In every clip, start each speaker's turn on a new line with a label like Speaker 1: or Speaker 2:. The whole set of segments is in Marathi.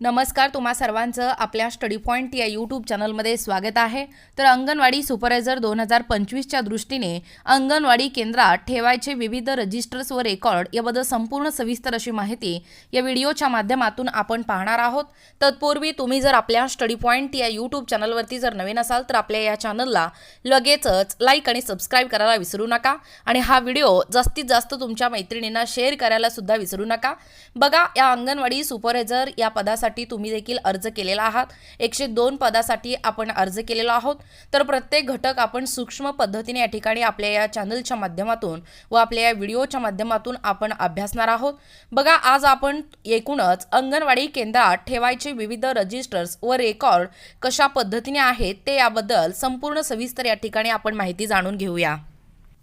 Speaker 1: नमस्कार तुम्हा सर्वांचं आपल्या स्टडी पॉईंट या यूट्यूब चॅनलमध्ये स्वागत आहे. तर अंगणवाडी सुपरवायझर दोन हजार पंचवीसच्या दृष्टीने अंगणवाडी केंद्रात ठेवायचे विविध रजिस्टर्स व रेकॉर्ड याबद्दल संपूर्ण सविस्तर अशी माहिती या व्हिडिओच्या माध्यमातून आपण पाहणार आहोत. तत्पूर्वी तुम्ही जर आपल्या स्टडी पॉईंट या यूट्यूब चॅनलवरती जर नवीन असाल तर आपल्या या चॅनलला लगेचच लाईक आणि सबस्क्राईब करायला विसरू नका आणि हा व्हिडिओ जास्तीत जास्त तुमच्या मैत्रिणींना शेअर करायला सुद्धा विसरू नका. बघा या अंगणवाडी सुपरवायझर या पदासाठी तुम्ही देखील अर्ज केलेला आहात. एकशे दोन पदासाठी आपण अर्ज केलेला आहोत. तर प्रत्येक घटक आपण सूक्ष्म पद्धतीने या ठिकाणी आपल्या या चॅनलच्या माध्यमातून व आपल्या या व्हिडिओच्या माध्यमातून आपण अभ्यासणार आहोत. बघा आज आपण एकूणच अंगणवाडी केंद्रात ठेवायचे विविध रजिस्टर्स व रेकॉर्ड कशा पद्धतीने आहेत ते याबद्दल संपूर्ण सविस्तर या ठिकाणी आपण माहिती जाणून घेऊया.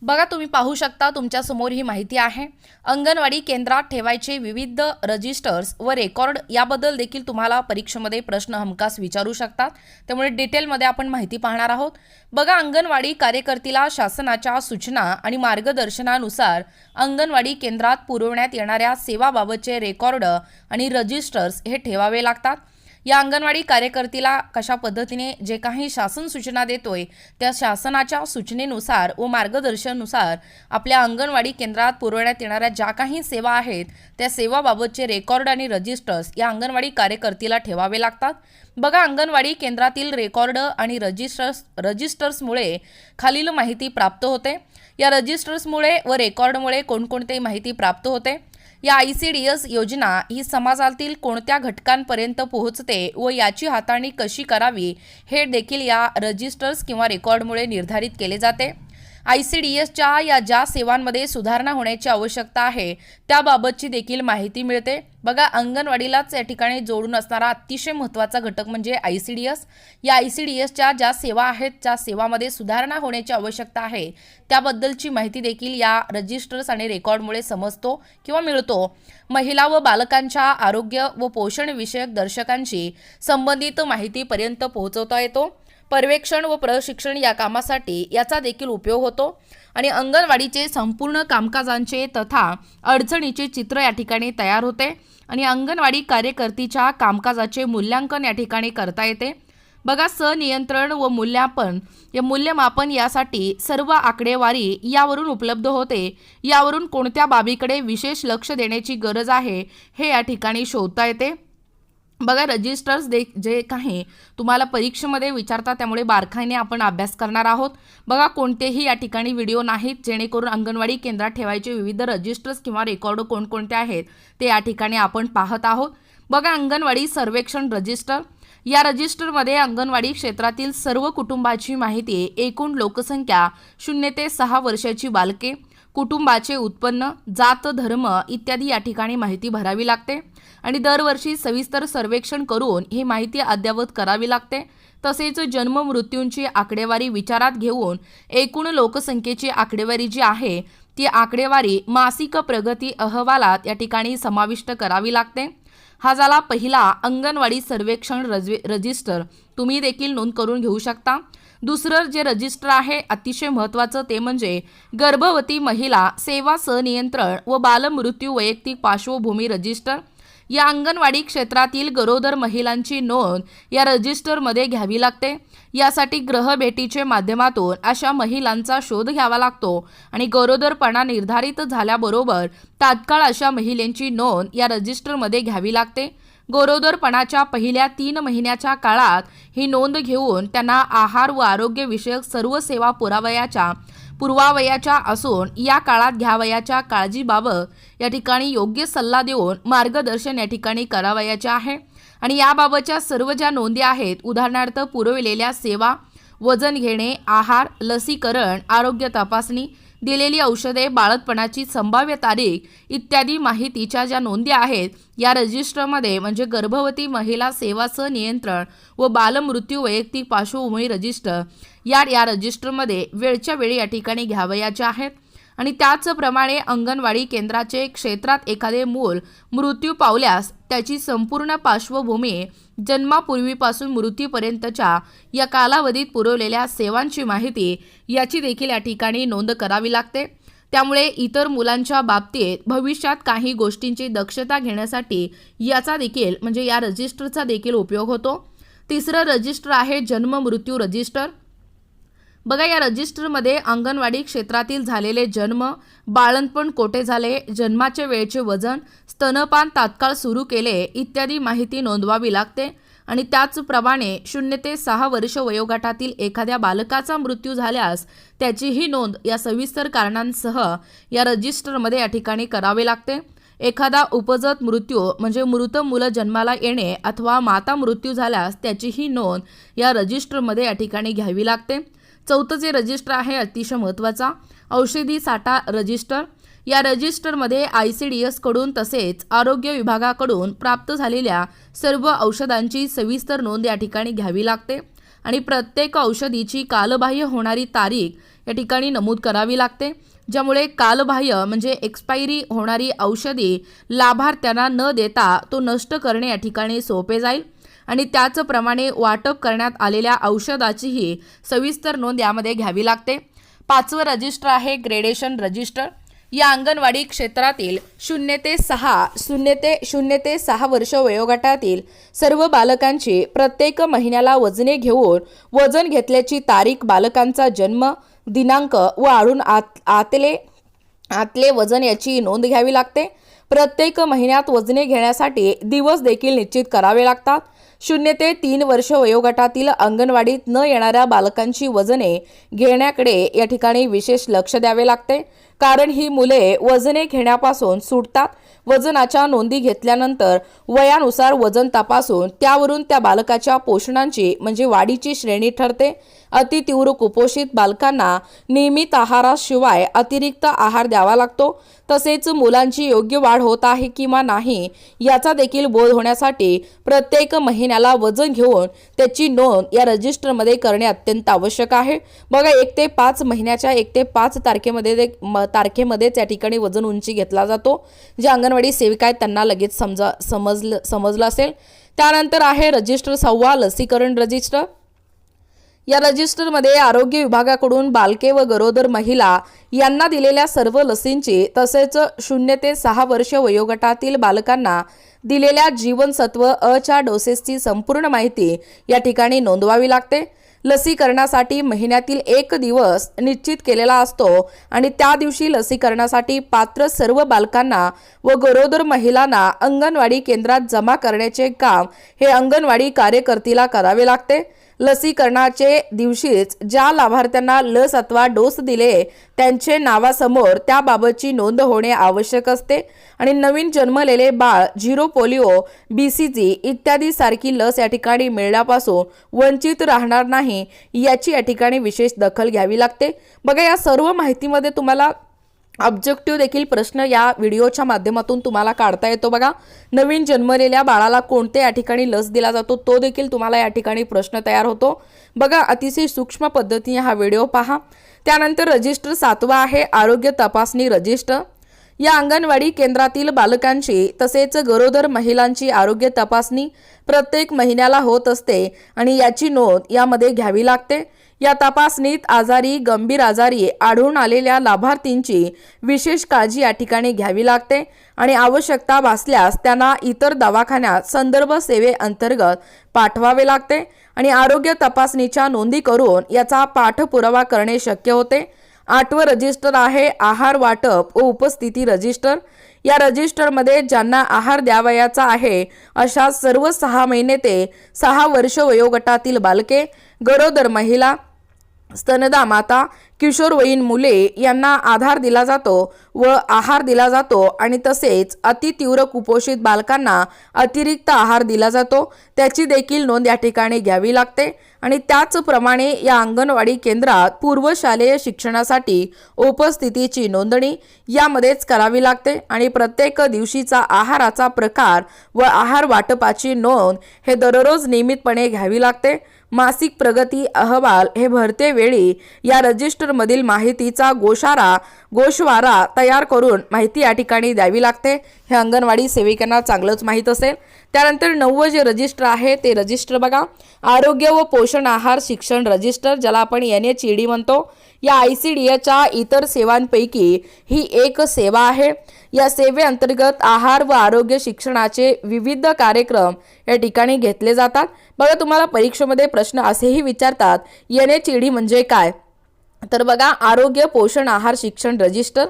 Speaker 1: बघा तुम्ही पाहू शकता तुमच्यासमोर ही माहिती आहे. अंगणवाडी केंद्रात ठेवायचे विविध रजिस्टर्स व रेकॉर्ड याबद्दल देखील तुम्हाला परीक्षेमध्ये प्रश्न हमखास विचारू शकतात. त्यामुळे डिटेलमध्ये आपण माहिती पाहणार आहोत. बघा अंगणवाडी कार्यकर्तीला शासनाच्या सूचना आणि मार्गदर्शनानुसार अंगणवाडी केंद्रात पुरवण्यात येणाऱ्या सेवाबाबतचे रेकॉर्ड आणि रजिस्टर्स हे ठेवावे लागतात. या अंगणवाडी कार्यकर्तीला कशा पद्धतीने जे काही शासन सूचना देतोय त्या शासनाच्या सूचनेनुसार व मार्गदर्शनानुसार आपल्या अंगणवाडी केंद्रात पुरवण्यात येणाऱ्या ज्या काही सेवा आहेत त्या सेवाबाबतचे रेकॉर्ड आणि रजिस्टर्स या अंगणवाडी कार्यकर्तीला ठेवावे लागतात. बघा अंगणवाडी केंद्रातील रेकॉर्ड आणि रजिस्टर्स रजिस्टर्समुळे खालील माहिती प्राप्त होते. या रजिस्टर्समुळे व रेकॉर्डमुळे कोणकोणती माहिती प्राप्त होते? या आय सी डी एस योजना ही समाजातील कोणत्या घटकांपर्यंत पोहोचते व याची हाताळणी कशी करावी हे देखील या रजिस्टर्स किंवा रेकॉर्डमुळे निर्धारित केले जाते. आय सी डी एसच्या या ज्या सेवांमध्ये सुधारणा होण्याची आवश्यकता आहे त्याबाबतची देखील माहिती मिळते. बघा अंगणवाडीलाच या ठिकाणी जोडून असणारा अतिशय महत्त्वाचा घटक म्हणजे आय सी डी एस. या आय सी डी एसच्या ज्या सेवा आहेत त्या सेवामध्ये सुधारणा होण्याची आवश्यकता आहे. त्याबद्दलची माहिती देखील या रजिस्टर्स आणि रेकॉर्डमुळे समजतो किंवा मिळतो. महिला व बालकांच्या आरोग्य व पोषणविषयक दर्शकांशी संबंधित माहितीपर्यंत पोहोचवता येतो. पर्यवेक्षण व प्रशिक्षण या कामासाठी याचा देखील उपयोग होतो. आणि अंगणवाडीचे संपूर्ण कामकाजांचे तथा अडचणीचे चित्र या ठिकाणी तयार होते. आणि अंगणवाडी कार्यकर्तीच्या कामकाजाचे मूल्यांकन या ठिकाणी करता येते. बघा सनियंत्रण व मूल्यांपन या मूल्यमापन यासाठी सर्व आकडेवारी यावरून उपलब्ध होते. यावरून कोणत्या बाबीकडे विशेष लक्ष देण्याची गरज आहे हे या ठिकाणी शोधता येते. बघा रजिस्टर्स दे जे काही तुम्हाला परीक्षेमध्ये विचारतात त्यामुळे बारकाईने आपण अभ्यास करणार आहोत. बघा कोणतेही या ठिकाणी व्हिडिओ नाहीत जेणेकरून अंगणवाडी केंद्रात ठेवायचे विविध रजिस्टर्स किंवा रेकॉर्ड कोणकोणते आहेत ते या ठिकाणी आपण पाहत आहोत. बघा अंगणवाडी सर्वेक्षण रजिस्टर या रजिस्टरमध्ये अंगणवाडी क्षेत्रातील सर्व कुटुंबाची माहिती एकूण लोकसंख्या शून्य ते सहा वर्षाची बालके. कुटुंबाचे उत्पन्न जात धर्म इत्यादी या ठिकाणी माहिती भरावी लागते आणि दरवर्षी सविस्तर सर्वेक्षण करून ही माहिती अद्ययावत करावी लागते. तसेच जन्म मृत्यूंची आकडेवारी विचारात घेऊन एकूण लोकसंख्येची आकडेवारी जी आहे ती आकडेवारी मासिक प्रगती अहवालात या ठिकाणी समाविष्ट करावी लागते. हा झाला पहिला अंगणवाडी सर्वेक्षण रजि रजिस्टर. तुम्ही देखील नोंद करून घेऊ शकता. दुसरं जे रजिस्टर आहे अतिशय महत्त्वाचं ते म्हणजे गर्भवती महिला सेवा सनियंत्रण व बालमृत्यू वैयक्तिक पार्श्वभूमी रजिस्टर या अंगणवाडी क्षेत्रातील गरोदर महिलांची नोंद या रजिस्टरमध्ये घ्यावी लागते. यासाठी ग्रहभेटीचे माध्यमातून अशा महिलांचा शोध घ्यावा लागतो आणि गरोदरपणा निर्धारित झाल्याबरोबर तात्काळ अशा महिलेंची नोंद या रजिस्टरमध्ये घ्यावी लागते. गरोदरपणाच्या पहिल्या तीन महिन्याच्या काळात ही नोंद घेऊन त्यांना आहार व आरोग्यविषयक सर्व सेवा पुरावयाच्या पूर्वावयाच्या असून या काळात घ्यावयाच्या काळजीबाबत या ठिकाणी योग्य सल्ला देऊन मार्गदर्शन या ठिकाणी करावयाचे आहे. आणि याबाबतच्या सर्व ज्या नोंदी आहेत उदाहरणार्थ पुरविलेल्या सेवा वजन घेणे आहार लसीकरण आरोग्य तपासणी दिलेली औषधे बाळतपणाची संभाव्य तारीख इत्यादी माहितीच्या ज्या नोंदी आहेत या रजिस्टरमध्ये म्हणजे गर्भवती महिला सेवा नियंत्रण व बालमृत्यू वैयक्तिक पार्श्वभूमी रजिस्टर या या रजिस्टरमध्ये वेळच्या वेळी या ठिकाणी घ्यावयाच्या आहेत. आणि त्याचप्रमाणे अंगणवाडी केंद्राचे क्षेत्रात एखादे मूल मृत्यू पावल्यास त्याची संपूर्ण पार्श्वभूमी जन्मापूर्वीपासून मृत्यूपर्यंतच्या या कालावधीत पुरवलेल्या सेवांची माहिती याची देखील या ठिकाणी नोंद करावी लागते. त्यामुळे इतर मुलांच्या बाबतीत भविष्यात काही गोष्टींची दक्षता घेण्यासाठी याचा देखील म्हणजे या रजिस्टरचा देखील उपयोग होतो. तिसरं रजिस्टर आहे जन्म मृत्यू रजिस्टर. बघा या रजिस्टरमध्ये अंगणवाडी क्षेत्रातील झालेले जन्म बाळणपण कोठे झाले जन्माच्या वेळेचे वजन स्तनपान तात्काळ सुरू केले इत्यादी माहिती नोंदवावी लागते. आणि त्याचप्रमाणे शून्य ते सहा वर्ष वयोगटातील एखाद्या बालकाचा मृत्यू झाल्यास त्याचीही नोंद या सविस्तर कारणांसह या रजिस्टरमध्ये या ठिकाणी करावे लागते. एखादा उपजत मृत्यू म्हणजे मृत मुलं जन्माला येणे अथवा माता मृत्यू झाल्यास त्याचीही नोंद या रजिस्टरमध्ये या ठिकाणी घ्यावी लागते. चौथं जे रजिस्टर आहे अतिशय महत्त्वाचा. औषधी साठा रजिस्टर या रजिस्टरमध्ये आय सी डी एसकडून तसेच आरोग्य विभागाकडून प्राप्त झालेल्या सर्व औषधांची सविस्तर नोंद या ठिकाणी घ्यावी लागते आणि प्रत्येक औषधीची कालबाह्य होणारी तारीख या ठिकाणी नमूद करावी लागते ज्यामुळे कालबाह्य म्हणजे एक्सपायरी होणारी औषधी लाभार्थ्यांना न देता तो नष्ट करणे या ठिकाणी सोपे जाईल. आणि त्याचप्रमाणे वाटप करण्यात आलेल्या औषधाचीही सविस्तर नोंद यामध्ये घ्यावी लागते. पाचवं रजिस्टर आहे ग्रेडेशन रजिस्टर. या अंगणवाडी क्षेत्रातील शून्य ते सहा शून्य ते शून्य ते सहा वर्ष वयोगटातील सर्व बालकांची प्रत्येक महिन्याला वजने घेऊन वजन घेतल्याची तारीख बालकांचा जन्म दिनांक व आळून आत आतले आतले वजन याची नोंद घ्यावी लागते. प्रत्येक महिन्यात वजने घेण्यासाठी दिवस देखील निश्चित करावे लागतात. शून्य ते तीन वर्ष वयोगटातील अंगणवाडीत न येणाऱ्या बालकांची वजने घेण्याकडे या ठिकाणी विशेष लक्ष द्यावे लागते. कारण ही मुले वजने घेण्यापासून सुटतात. वजनाच्या नोंदी घेतल्यानंतर वयानुसार वजन तपासून त्यावरून त्या बालकाच्या पोषणांची म्हणजे वाढीची श्रेणी ठरते. अतितीव्र कुपोषित बालकांना नियमित आहाराशिवाय अतिरिक्त आहार द्यावा लागतो. तसेच मुलांची योग्य वाढ होत आहे किंवा नाही याचा देखील बोध होण्यासाठी प्रत्येक महिन्याला वजन घेऊन त्याची नोंद या रजिस्टरमध्ये करणे अत्यंत आवश्यक आहे. बघा एक ते पाच महिन्याच्या एक ते पाच तारखेमध्ये तारखेमध्ये त्या ठिकाणी वजन उंची घेतला जातो जे अंगणवाडी सेविका आहेत त्यांना लगेच समजा समजलं समजलं असेल. त्यानंतर आहे रजिस्टर सव्वा लसीकरण रजिस्टर. या रजिस्टरमध्ये आरोग्य विभागाकडून बालके व गरोदर महिला यांना दिलेल्या सर्व लसींची तसेच शून्य ते सहा वर्ष वयोगटातील बालकांना दिलेल्या जीवनसत्व अच्या डोसेसची संपूर्ण माहिती या ठिकाणी नोंदवावी लागते. लसीकरणासाठी महिन्यातील एक दिवस निश्चित केलेला असतो आणि त्या दिवशी लसीकरणासाठी पात्र सर्व बालकांना व गरोदर महिलांना अंगणवाडी केंद्रात जमा करण्याचे काम हे अंगणवाडी कार्यकर्तीला करावे लागते. लसीकरणाचे दिवशीच ज्या लाभार्थ्यांना लस अथवा डोस दिले त्यांचे नावासमोर त्याबाबतची नोंद होणे आवश्यक असते. आणि नवीन जन्मलेले बाळ zero polio B C G इत्यादी सारखी लस या ठिकाणी मिळण्यापासून वंचित राहणार नाही याची या ठिकाणी विशेष दखल घ्यावी लागते. बघा या सर्व माहितीमध्ये तुम्हाला ऑब्जेक्टिव्ह देखील प्रश्न या व्हिडिओच्या माध्यमातून तुम्हाला काढता येतो बघा. नवीन जन्मलेल्या बाळाला कोणते या ठिकाणी लस दिला जातो तो देखील तुम्हाला या ठिकाणी प्रश्न तयार होतो. बघा अतिशय सूक्ष्म पद्धतीने हा व्हिडिओ पहा. त्यानंतर रजिस्टर सातवा आहे आरोग्य तपासणी रजिस्टर. या अंगणवाडी केंद्रातील बालकांची तसेच गरोदर महिलांची आरोग्य तपासणी प्रत्येक महिन्याला होत असते आणि याची नोंद यामध्ये घ्यावी लागते. या तपासणीत आजारी गंभीर आजारी आढळून आलेल्या लाभार्थींची विशेष काळजी या ठिकाणी घ्यावी लागते आणि आवश्यकता भासल्यास त्यांना इतर दवाखान्यात संदर्भ सेवेअंतर्गत पाठवावे लागते आणि आरोग्य तपासणीच्या नोंदी करून याचा पाठपुरावा करणे शक्य होते. आठवं रजिस्टर आहे आहार वाटप व उपस्थिती रजिस्टर. या रजिस्टरमध्ये ज्यांना आहार द्यावयाचा आहे अशा सर्व सहा महिने ते सहा वर्ष वयोगटातील बालके गरोदर महिला स्तनदा माता किशोरवयीन मुले यांना आधार दिला जातो व आहार दिला जातो आणि तसेच अतितीव्र कुपोषित बालकांना अतिरिक्त आहार दिला जातो. त्याची देखील नोंद या ठिकाणी घ्यावी लागते. आणि त्याचप्रमाणे या अंगणवाडी केंद्रात पूर्वशालेय शिक्षणासाठी उपस्थितीची नोंदणी यामध्येच करावी लागते. आणि प्रत्येक दिवशीचा आहाराचा प्रकार व आहार वाटपाची नोंद हे दररोज नियमितपणे घ्यावी लागते. मासिक प्रगती अहवाल हे भरते वेळी या रजिस्टर रजिस्टरमधील माहितीचा गोशारा गोशवारा तयार करून माहिती या ठिकाणी द्यावी लागते. हे अंगणवाडी सेविकांना चांगलंच माहीत असेल. त्यानंतर नववं जे रजिस्टर आहे ते रजिस्टर बघा. आरोग्य व पोषण आहार शिक्षण रजिस्टर ज्याला आपण एन एच ई डी म्हणतो. या आय सी डी एच्या इतर सेवांपैकी ही एक सेवा आहे. या सेवेअंतर्गत आहार व आरोग्य शिक्षणाचे विविध कार्यक्रम या ठिकाणी घेतले जातात. बघा तुम्हाला परीक्षेमध्ये प्रश्न असेही विचारतात एन एच ई डी म्हणजे काय? तर बघा आरोग्य पोषण आहार शिक्षण रजिस्टर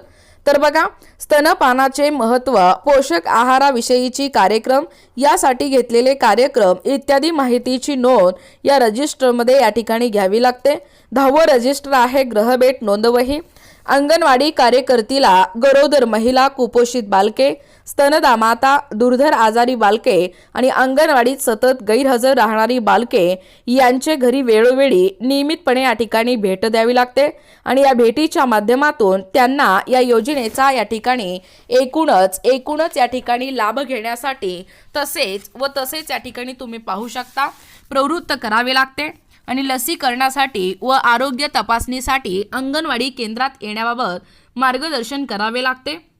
Speaker 1: तर बघा स्तनपानाचे महत्त्व पोषक आहाराविषयीची कार्यक्रम यासाठी घेतलेले कार्यक्रम इत्यादी माहितीची नोंद या रजिस्टरमध्ये या ठिकाणी घ्यावी लागते. दहावं रजिस्टर आहे ग्रहबेट नोंदवही. अंगणवाडी कार्यकर्तीला गरोदर महिला कुपोषित बालके स्तनदा माता दुर्धर आजारी बालके आणि अंगणवाडीत सतत गैरहजर राहणारी बालके यांचे घरी वेळोवेळी नियमितपणे या ठिकाणी भेट द्यावी लागते आणि या भेटीच्या माध्यमातून त्यांना या योजनेचा या ठिकाणी एकूणच एकूणच या ठिकाणी लाभ घेण्यासाठी तसेच व तसेच या ठिकाणी तुम्ही पाहू शकता. प्रवृत्त करावे लागते. आणि लसीकरणासाठी व आरोग्य तपासणीसाठी अंगणवाडी केंद्रात येण्याबाबत मार्गदर्शन करावे लागते.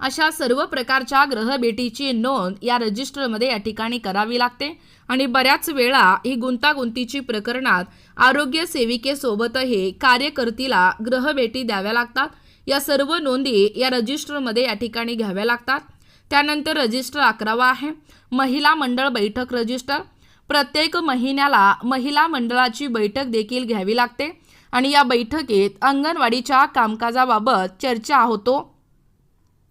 Speaker 1: अशा सर्व प्रकारच्या ग्रहभेटीची नोंद या रजिस्टरमध्ये या ठिकाणी करावी लागते आणि बऱ्याच वेळा ही गुंतागुंतीची प्रकरणात आरोग्य सेविकेसोबतही कार्यकर्तीला ग्रहभेटी द्याव्या लागतात. या सर्व नोंदी या रजिस्टरमध्ये या ठिकाणी घ्याव्या लागतात. त्यानंतर रजिस्टर अकरावा आहे. महिला मंडळ बैठक रजिस्टर प्रत्येक महिन्याला महिला मंडळाची बैठक देखील घ्यावी लागते. आणि या बैठकीत अंगणवाडीच्या कामकाजाबाबत चर्चा होतो.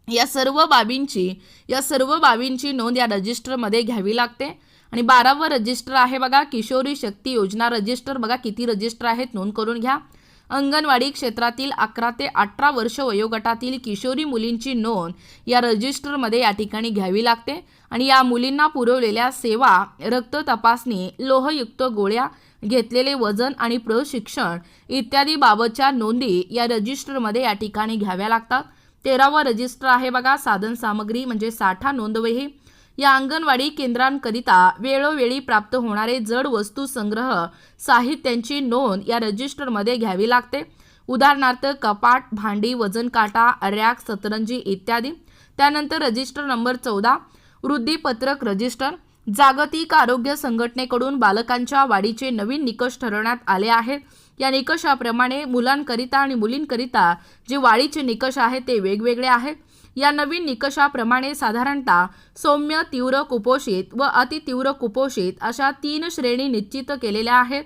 Speaker 1: या सर्व बाबींची या सर्व बाबींची नोंद या रजिस्टरमध्ये घ्यावी लागते. आणि बारावं रजिस्टर आहे बघा किशोरी शक्ती योजना रजिस्टर. बघा किती रजिस्टर आहेत नोंद करून घ्या. अंगणवाडी क्षेत्रातील अकरा ते अठरा वर्ष वयोगटातील किशोरी मुलींची नोंद या रजिस्टरमध्ये या ठिकाणी घ्यावी लागते आणि या मुलींना पुरवलेल्या सेवा रक्त तपासणी लोहयुक्त गोळ्या घेतलेले वजन आणि प्रशिक्षण इत्यादी बाबतच्या नोंदी या रजिस्टरमध्ये या ठिकाणी घ्याव्या लागतात. तेरावं रजिस्टर आहे बघा साधन सामग्री म्हणजे साठा नोंदवही. या अंगणवाडी केंद्रांकरिता वेळोवेळी प्राप्त होणारे जड वस्तू संग्रह साहित्यांची नोंद या रजिस्टरमध्ये घ्यावी लागते. उदाहरणार्थ कपाट भांडी वजन काटा रॅक सतरंजी इत्यादी. त्यानंतर रजिस्टर नंबर चौदा वृद्धिपत्रक रजिस्टर. जागतिक आरोग्य संघटनेकडून बालकांच्या वाढीचे नवीन निकष ठरवण्यात आले आहेत या निकषाप्रमाणे मुलांकरिता आणि मुलींकरिता जे वाढीचे निकष आहेत ते वेगवेगळे आहेत या नवीन निकषाप्रमाणे साधारणतः सौम्य तीव्र कुपोषित व अतितीव्र कुपोषित अशा तीन श्रेणी निश्चित केलेल्या आहेत.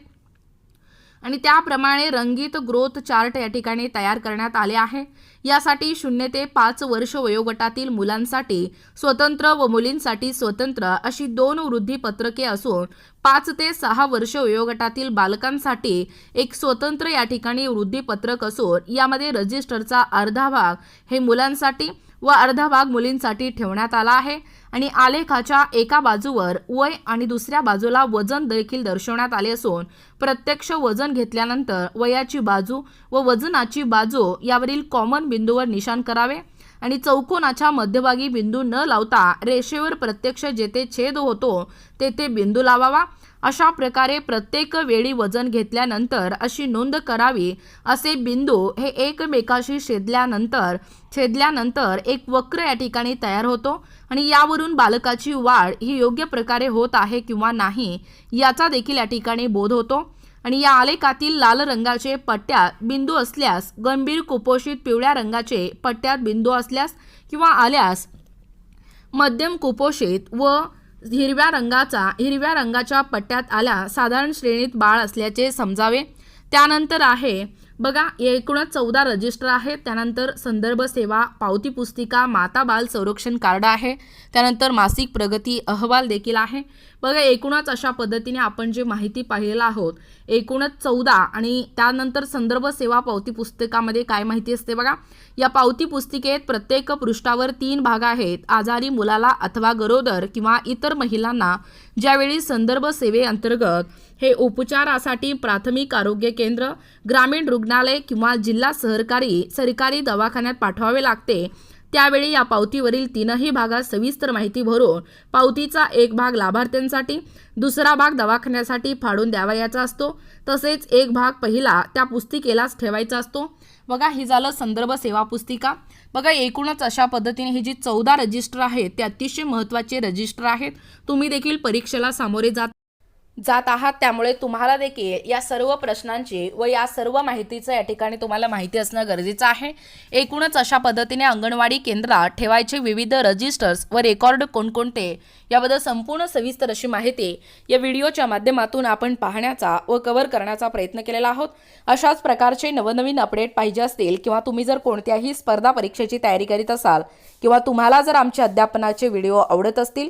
Speaker 1: आणि त्याप्रमाणे रंगीत ग्रोथ चार्ट या ठिकाणी तयार करण्यात आले आहे. यासाठी शून्य ते पाच वर्ष वयोगटातील मुलांसाठी स्वतंत्र व मुलींसाठी स्वतंत्र अशी दोन वृद्धिपत्रके असून पाच ते सहा वर्ष वयोगटातील बालकांसाठी एक स्वतंत्र या ठिकाणी वृद्धिपत्रक असून यामध्ये रजिस्टरचा अर्धा भाग हे मुलांसाठी व अर्धा भाग मुलींसाठी ठेवण्यात आला आहे. आणि आलेखाच्या एका बाजूवर वय आणि दुसऱ्या बाजूला वजन देखील दर्शवण्यात आले असून प्रत्यक्ष वजन घेतल्यानंतर वयाची बाजू व वजनाची बाजू यावरील कॉमन बिंदूवर निशाण करावे आणि चौकोनाच्या मध्यभागी बिंदू न लावता रेषेवर प्रत्यक्ष जेथे छेद होतो तेथे बिंदू लावावा अशा प्रकारे प्रत्येक वेळी वजन घेतल्यानंतर अशी नोंद करावी असे बिंदू हे एकमेकाशी छेदल्यानंतर छेदल्यानंतर एक वक्र या ठिकाणी तयार होतो आणि यावरून बालकाची वाढ ही योग्य प्रकारे होत आहे किंवा नाही याचा देखील या ठिकाणी बोध होतो. आणि या आलेखातील लाल रंगाचे पट्ट्यात बिंदू असल्यास गंभीर कुपोषित पिवळ्या रंगाचे पट्ट्यात बिंदू असल्यास किंवा आल्यास मध्यम कुपोषित व हिरव्या रंगाचा हिरव्या रंगाच्या पट्ट्यात आल्या साधारण श्रेणीत बाळ असल्याचे समजावे. त्यानंतर आहे बघा एकूणच चौदा रजिस्टर आहेत. त्यानंतर संदर्भ सेवा पावती पुस्तिका माता बाल संरक्षण कार्ड आहे. त्यानंतर मासिक प्रगती अहवाल देखील आहे. बघा एकूणच अशा पद्धतीने आपण जे माहिती पाहिलेलं आहोत एकूणच चौदा आणि त्यानंतर संदर्भ सेवा पावती पुस्तकामध्ये काय माहिती असते बघा? या पावती पुस्तिकेत प्रत्येक पृष्ठावर तीन भाग आहेत. आजारी मुलाला अथवा गरोदर किंवा इतर महिलांना ज्यावेळी संदर्भ सेवेअंतर्गत हे उपचारासाठी प्राथमिक आरोग्य केंद्र ग्रामीण रुग्णालय किंवा जिल्हा सहकारी सरकारी दवाखान्यात पाठवावे लागते. त्यावेळी या पावतीवरील तीनही भागात सविस्तर माहिती भरून पावतीचा एक भाग लाभार्थ्यांसाठी दुसरा भाग दवाखान्यासाठी फाडून द्यावयाचा असतो. तसेच एक भाग पहिला त्या पुस्तिकेलाच ठेवायचा असतो. बघा ही झालं संदर्भ सेवा पुस्तिका. बघा एकूणच अशा पद्धतीने ही जी चौदा रजिस्टर आहेत ते अतिशय महत्त्वाचे रजिस्टर आहेत. तुम्ही देखील परीक्षेला सामोरे जात जात आहात त्यामुळे तुम्हाला देखील या सर्व प्रश्नांची व या सर्व माहितीचं या ठिकाणी तुम्हाला माहिती असणं गरजेचं आहे. एकूणच अशा पद्धतीने अंगणवाडी केंद्रात ठेवायचे विविध रजिस्टर्स व रेकॉर्ड कोणकोणते याबद्दल संपूर्ण सविस्तर अशी माहिती या व्हिडिओच्या माध्यमातून आपण पाहण्याचा व कव्हर करण्याचा प्रयत्न केलेला आहोत. अशाच प्रकारचे नवनवीन अपडेट पाहिजे असतील किंवा तुम्ही जर कोणत्याही स्पर्धा परीक्षेची तयारी करीत असाल किंवा तुम्हाला जर आमचे अध्यापनाचे व्हिडिओ आवडत असतील